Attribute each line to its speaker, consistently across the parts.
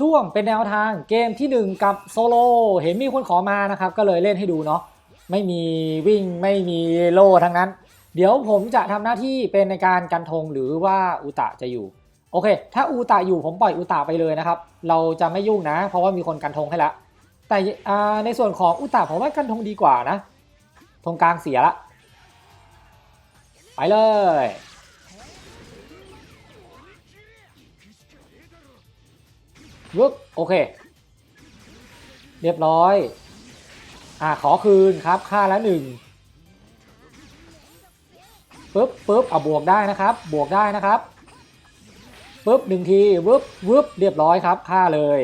Speaker 1: ช่วงเป็นแนวทางเกมที่ 1 กับโซโลเห็นมีคนขอมานะครับ ก็เลยเล่นให้ดูเนาะไม่มีวิ่งไม่มีโล่ทั้งนั้น เดี๋ยวผมจะทำหน้าที่เป็นในการกันธงหรือว่าอุตะจะอยู่ โอเค ถ้าอุตะอยู่ผมปล่อยอุตะไปเลยนะครับ เราจะไม่ยุ่งนะ เพราะว่ามีคนกันธงให้แล้วแต่ในส่วนของอุตะผมว่ากันธงดีกว่านะธงกลางเสียละไปเลย วึบโอเค เรียบร้อย อ่าขอคืนครับ ค่าละหนึ่งปึ๊บปึ๊บเอาบวกได้นะครับ บวกได้นะครับปึ๊บหนึ่งทีวึบวึบเรียบร้อยครับ ค่าเลย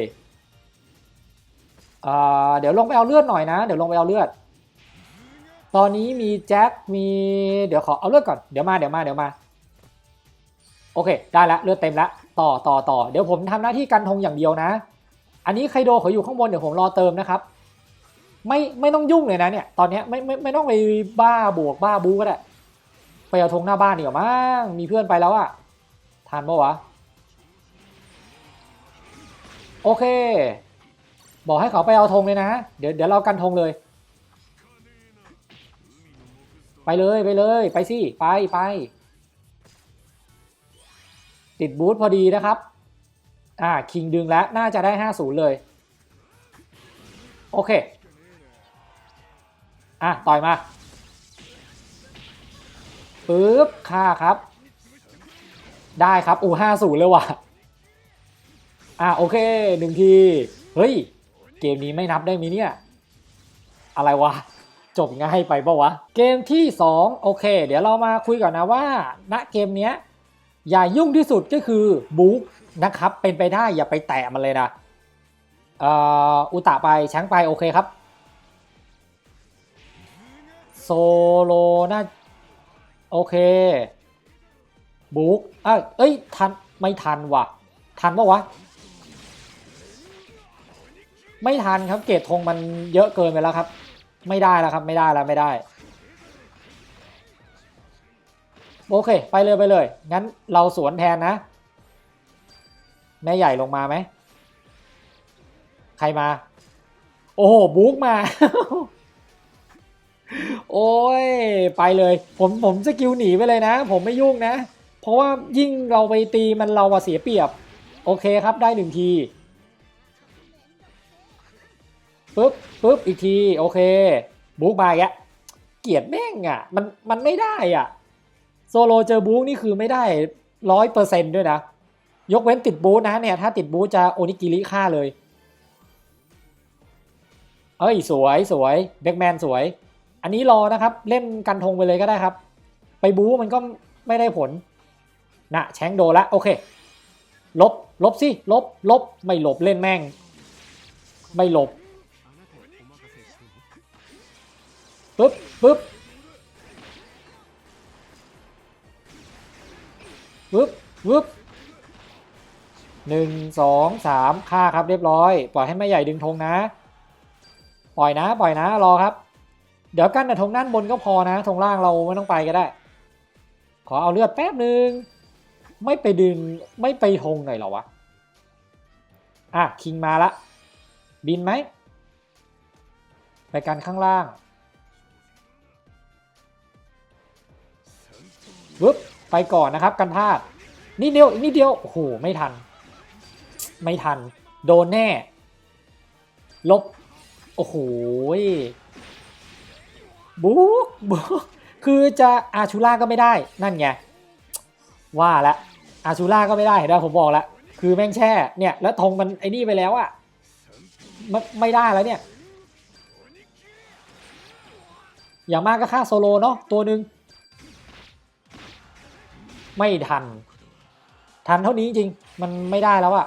Speaker 1: อ่าเดี๋ยวลงไปเอาเลือดหน่อยนะ เดี๋ยวลงไปเอาเลือด ตอนนี้มีแจ็ค มี เดี๋ยวขอเอาเลือดก่อน เดี๋ยวมา เดี๋ยวมา เดี๋ยวมา โอเค ได้ละ เลือดเต็มละ ต่อต่อต่อเดี๋ยวผมทำหน้าที่กันธงอย่างเดียวนะ อันนี้ไคโดเขาอยู่ข้างบนเดี๋ยวผมรอเติมนะครับไม่ไม่ต้องยุ่งเลยนะเนี่ยตอนนี้ไม่ไม่ไม่ต้องไปบ้าบวกบ้าบูก็ได้ไปเอาธงหน้าบ้านเดีกว่ามั้งมีเพื่อนไปแล้วอะทันปะวะโอเค บอกให้เขาไปเอาธงเลยนะเดี๋ยวเดี๋ยวเรากันธงเลย ไปเลยไปเลย ไปสิไปไป ติดบูธพอดีนะครับ อ่าคิงดึงแล้วน่าจะได้ 50 เลย โอเค อะ ต่อยมาปึ๊บค่าครับ ได้ครับอูห้าศูนย์เลยว่ะ อะ โอเคหนึ่งที เฮ้ย เกมนี้ไม่นับได้มีเนี่ย อะไรวะจบง่ายไปปะวะ เกมที่ 2 โอเค เดี๋ยวเรามาคุยก่อนนะว่า ณเกมเนี้ย อย่ายุ่งที่สุดก็คือบุ๊กนะครับ เป็นไปได้อย่าไปแตะมันเลยนะเอ่ออุตะไปช้างไปโอเคครับ โซโลน่าโอเค บุ๊กเอ้ยเอ้ย ทัน ไม่ทันว่ะ ทันปะวะ ไม่ทันครับ เกรดธงมันเยอะเกินไปแล้วครับ ไม่ได้แล้วครับ ไม่ได้แล้วไม่ได้ โอเค ไปเลยไปเลย งั้นเราสวนแทนนะ แม่ใหญ่ลงมาไหม ใครมา โอ้โหบุ๊กมา โอ้ย ไปเลย ผมผมสกิลหนีไปเลยนะ ผมไม่ยุ่งนะ เพราะว่ายิ่งเราไปตีมันเราเสียเปรียบ โอเคครับได้หนึ่งทีปึ๊บปึ๊บอีกที โอเค บุ๊กมาแกเกลียดแม่งอะ มันมันไม่ได้อะ โซโลเจอบุ๊นี่คือไม่ได้ร้อยเปอร์เซนด้วยนะ ยกเว้นติดบูธนะเนี่ย ถ้าติดบูธจะโอนิกิริฆ่าเลย เอ้ย สวยสวยเบ็กแมนสวย อันนี้รอนะครับ เล่นกันธงไปเลยก็ได้ครับ ไปบู๊มันก็ไม่ได้ผลนะแชงโดละโอเค ลบ ลบสิ ลบ ลบ ไม่หลบเล่นแม่ง ไม่หลบปึ๊บปึ๊บ ปึ๊บปึ๊บหนึ่งสองสามค่าครับเรียบร้อย ปล่อยให้แม่ใหญ่ดึงธงนะ ปล่อยนะ ปล่อยนะ รอครับ เดี๋ยวกั้นแต่ธงด้านบนก็พอนะธงล่างเราไม่ต้องไปก็ได้ ขอเอาเลือดแป๊บหนึ่งไม่ไปดึงไม่ไปธงหน่อยหรอวะ อะคิงมาละ บินไหม ไปกันข้างล่างวึบ ไปก่อนนะครับกันพลาดนิดเดียวอีกนิดเดียวโอ้โหไม่ทัน ไม่ทัน โดนแน่ ลบ โอ้โหบุ๊กบุ๊กคือจะอาชูล่าก็ไม่ได้นั่นไงว่าล้วอาชูล่าก็ไม่ได้เห็นไหมผมบอกแล้วคือแม่งแช่เนี่ยแล้วธงมันไอ้นี่ไปแล้วอะไม่ไม่ได้แล้วเนี่ย อย่างมากก็ฆ่าโซโลเนาะตัวหนึ่ง ไม่ทัน ทันเท่านี้จริงมันไม่ได้แล้วอะ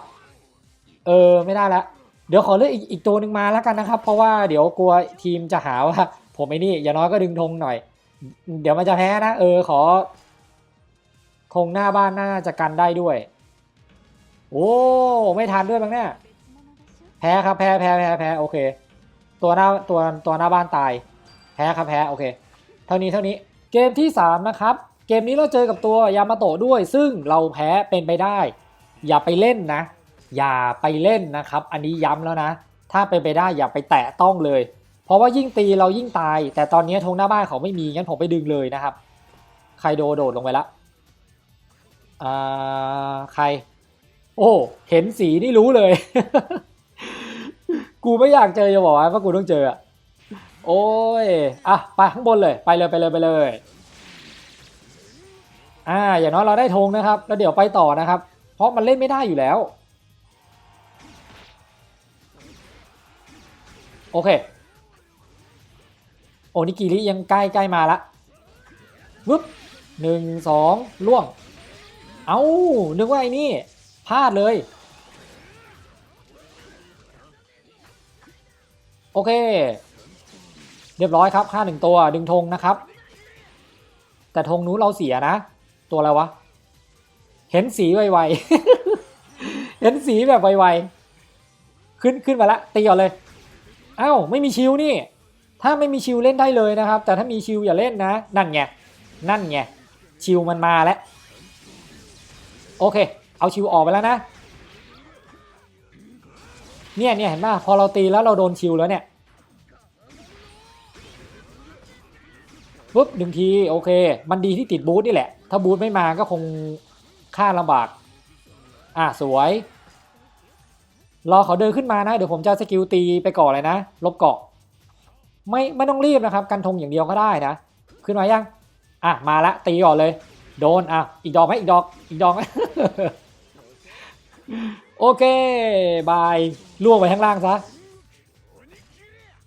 Speaker 1: เออไม่ได้แล้วเดี๋ยวขอเลือกอีกอีกตัวหนึ่งมาแล้วกันนะครับ เพราะว่าเดี๋ยวกลัวทีมจะหาว่าผมไอ้นี่อย่างน้อยก็ดึงธงหน่อย เดี๋ยวมันจะแพ้นะ เออขอธงหน้าบ้านน่าจะกันได้ด้วย โอ้ไม่ทันด้วยบ้างเนี่ยแพ้ครับแพ้แพ้แพ้แพ้โอเค ตัวหน้าตัวตัวหน้าบ้านตาย แพ้ครับแพ้โอเค เท่านี้เท่านี้เกมที่ 3 นะครับ เกมนี้เราเจอกับตัวยามาโตะด้วย ซึ่งเราแพ้เป็นไปได้ อย่าไปเล่นนะ อย่าไปเล่นนะครับ อันนี้ย้ำแล้วนะ ถ้าเป็นไปได้อย่าไปแตะต้องเลย เพราะว่ายิ่งตีเรายิ่งตาย แต่ตอนนี้ธงหน้าบ้านเขาไม่มีงั้นผมไปดึงเลยนะครับใครโดโดดลงไปละอ่าใคร โอ้เห็นสีนี่รู้เลย กูไม่อยากเจอจะบอกว่ากูต้องเจออะโอ้ย อะ ไปข้างบนเลย ไปเลย ไปเลย ไปเลย อ่า อย่างน้อยเราได้ธงนะครับ แล้วเดี๋ยวไปต่อนะครับ เพราะมันเล่นไม่ได้อยู่แล้ว โอเค โอนิกิริยังใกล้ใกล้มาละวึบหนึ่งสองล่วง เอานึกว่าไอ้นี่พลาดเลย โอเค เรียบร้อยครับค่าหนึ่งตัวดึงธงนะครับ แต่ธงนู้นเราเสียนะ ตัวอะไรวะ เห็นสีไวๆ เห็นสีแบบไวๆ ขึ้นขึ้นมาละตีก่อนเลยเอ้าไม่มีชิวนี่ ถ้าไม่มีชิวเล่นได้เลยนะครับ แต่ถ้ามีชิวอย่าเล่นนะ นั่นไง นั่นไง ชิวมันมาแล้ว โอเค เอาชิวออกไปแล้วนะ เนี่ยเนี่ยเห็นป่ะ พอเราตีแล้วเราโดนชิวแล้วเนี่ยปุ๊บหนึ่งที โอเค มันดีที่ติดบูทนี่แหละ ถ้าบูทไม่มาก็คงค่าลำบาก อะสวย รอเขาเดินขึ้นมานะ เดี๋ยวผมจะสกิลตีไปก่อนเลยนะ ลบเกาะ ไม่ไม่ต้องรีบนะครับ กันธงอย่างเดียวก็ได้นะ ขึ้นมายัง อะมาละ ตีก่อนเลย โดน อะ อีกดอกไหมอีกดอก อีกดอกไหมโอเค บายล่วงไปข้างล่างซะ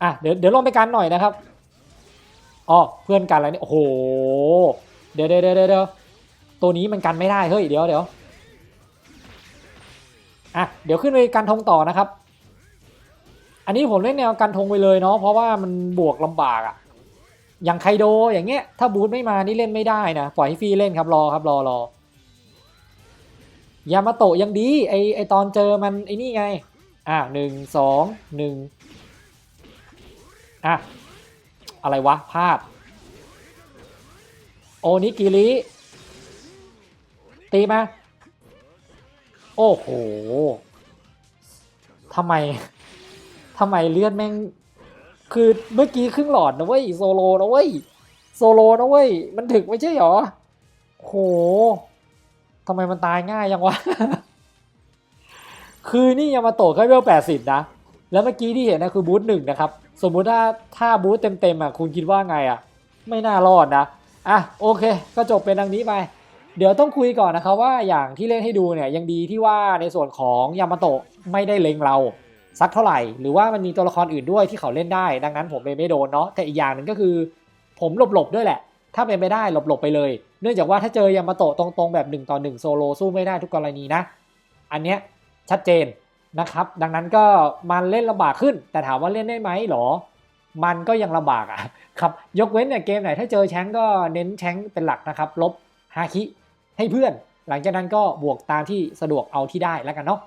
Speaker 1: อะ เดี๋ยวเดี๋ยวลงไปกันหน่อยนะครับอ๋อเพื่อนกันแล้วนี่ โอ้โห เดี๋ยวเดี๋ยวเดี๋ยวเดี๋ยว ตัวนี้มันกันไม่ได้เฮ้ยเดี๋ยวเดี๋ยวอะเดี๋ยวขึ้นไปกันธงต่อนะครับ อันนี้ผมเล่นแนวกันธงไปเลยเนาะเพราะว่ามันบวกลำบากอะอย่างไคโดอย่างเงี้ยถ้าบูทไม่มานี่เล่นไม่ได้นะปล่อยให้ฟรีเล่นครับรอครับรอรอยามาโตะยังดีไอไอตอนเจอมันไอนี่ไงอะหนึ่งสองหนึ่งอะอะไรวะพลาดโอนิกิริ ตีมา โอ้โหทำไมทำไมเลือดแม่ง คือเมื่อกี้ครึ่งหลอดนะเว้ยโซโลนะเว้ยโซโลนะเว้ยมันถึกไม่ใช่หรอโหทำไมมันตายง่ายยังวะ คือนี่ยามาโตแค่เวลแปดสิบนะ แล้วเมื่อกี้ที่เห็นนะคือบูธหนึ่งนะครับ สมมุติถ้าถ้าบูธเต็มๆอะคุณคิดว่าไงอะ ไม่น่ารอดนะ อะโอเค ก็จบเป็นดังนี้ไป เดี๋ยวต้องคุยก่อนนะครับว่าอย่างที่เล่นให้ดูเนี่ยยังดีที่ว่าในส่วนของยามาโตะไม่ได้เล็งเราสักเท่าไหร่ หรือว่ามันมีตัวละครอื่นด้วยที่เขาเล่นได้ ดังนั้นผมเลยไม่โดนเนาะแต่อีกอย่างหนึ่งก็คือ ผมหลบๆด้วยแหละ ถ้าเป็นไปได้หลบๆไปเลย เนื่องจากว่าถ้าเจอยามาโตะตรงๆแบบ1ต่อ1โซโลสู้ไม่ได้ทุกกรณีนะ อันเนี้ยชัดเจนนะครับดังนั้นก็มันเล่นลำบากขึ้น แต่ถามว่าเล่นได้ไหมหรอ มันก็ยังลำบากอะครับยกเว้นเนี่ยเกมไหนถ้าเจอแชงก็เน้นแชงเป็นหลักนะครับลบฮาคิ ให้เพื่อน หลังจากนั้นก็บวกตามที่สะดวกเอาที่ได้แล้วกันเนาะ